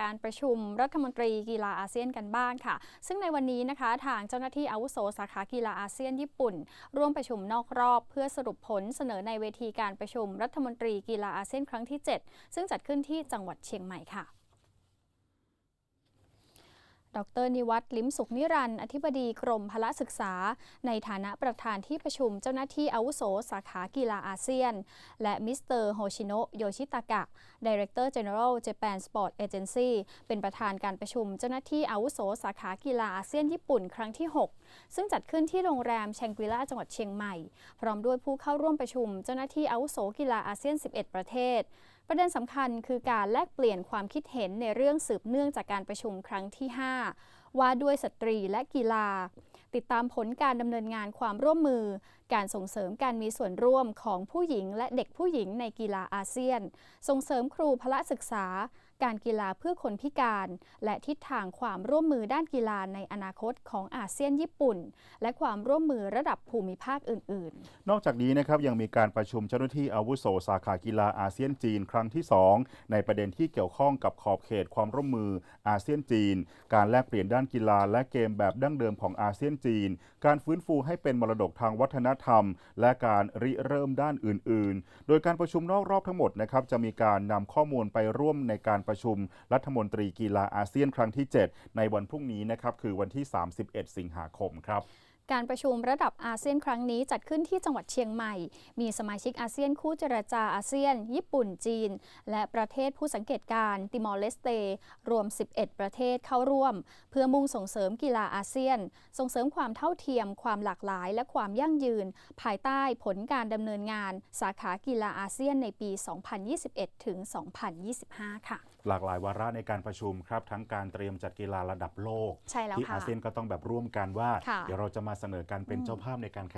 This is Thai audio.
การประชุมรัฐมนตรีกีฬาอาเซียนกันบ้างค่ะ ซึ่งในวันนี้นะคะ ทางเจ้าหน้าที่อาวุโสสาขากีฬาอาเซียนญี่ปุ่น ร่วมประชุมนอกรอบ เพื่อสรุปผลเสนอในเวทีการประชุมรัฐมนตรีกีฬาอาเซียนครั้งที่ 7 ซึ่งจัดขึ้นที่จังหวัดเชียงใหม่ค่ะ ดรนิวัตรลิ้มสุขนิรันดร์อธิบดีกรมพละศึกษา ในฐานะประธานที่ประชุมเจ้าหน้าที่อาวุโส สาขากีฬาอาเซียน และมิสเตอร์โฮชิโนะโยชิตากะ Director General Japan Sport Agency เป็นประธานการประชุมเจ้าหน้าที่อาวุโส สาขากีฬาอาเซียนญี่ปุ่นครั้งที่ 6 ซึ่งจัดขึ้นที่โรงแรมแชงกรีลาจังหวัดเชียงใหม่ พร้อมด้วยผู้เข้าร่วมประชุมเจ้าหน้าที่อาวุโสกีฬาอาเซียน 11 ประเทศประเด็นสำคัญคือการแลกเปลี่ยนความคิดเห็นในเรื่องสืบเนื่องจากการประชุมครั้งที่ 5 ว่าด้วยสตรีและกีฬา ติดตามผลการดำเนินงานความร่วมมือ การส่งเสริมการมีส่วนร่วมของผู้หญิงและเด็กผู้หญิงในกีฬาอาเซียน ส่งเสริมครูพละศึกษา การกีฬาเพื่อคนพิการ และทิศทางความร่วมมือด้านกีฬาในอนาคตของอาเซียนญี่ปุ่น และความร่วมมือระดับภูมิภาคอื่น ๆ นอกจากนี้นะครับยังมีการประชุมเจ้าหน้าที่อาวุโสสาขากีฬาอาเซียนจีนครั้งที่ 2 ในประเด็นที่เกี่ยวข้องกับขอบเขตความร่วมมืออาเซียนจีน การแลกเปลี่ยนด้านกีฬาและเกมแบบดั้งเดิมของอาเซียนจีน การฟื้นฟูให้เป็นมรดกทางวัฒนธรรม และการริเริ่มด้านอื่น ๆ โดยการประชุมนอกรอบทั้งหมดนะครับจะมีการนำข้อมูลไปร่วมในการประชุมรัฐมนตรีกีฬาอาเซียนครั้งที่ 7 ในวันพรุ่งนี้นะครับคือวันที่ 31 สิงหาคมครับ การประชุมระดับอาเซียนครั้งนี้จัดขึ้นที่จังหวัดเชียงใหม่ มีสมาชิกอาเซียนคู่เจรจาอาเซียน ญี่ปุ่นจีน และประเทศผู้สังเกตการติมอร์เลสเต รวม 11 ประเทศเข้าร่วม เพื่อมุ่งส่งเสริมกีฬาอาเซียน ส่งเสริมความเท่าเทียม ความหลากหลาย และความยั่งยืน ภายใต้ผลการดำเนินงาน สาขากีฬาอาเซียนในปี 2021 ถึง 2025 ค่ะ หลากหลายวาระในการประชุมครับทั้งการเตรียมจัดกีฬาระดับโลกใช่แล้วที่ค่ะอาเซียนก็ต้องแบบร่วมกันว่าค่ะเดี๋ยวเราจะมาเสนอการเป็นเจ้าภาพในการ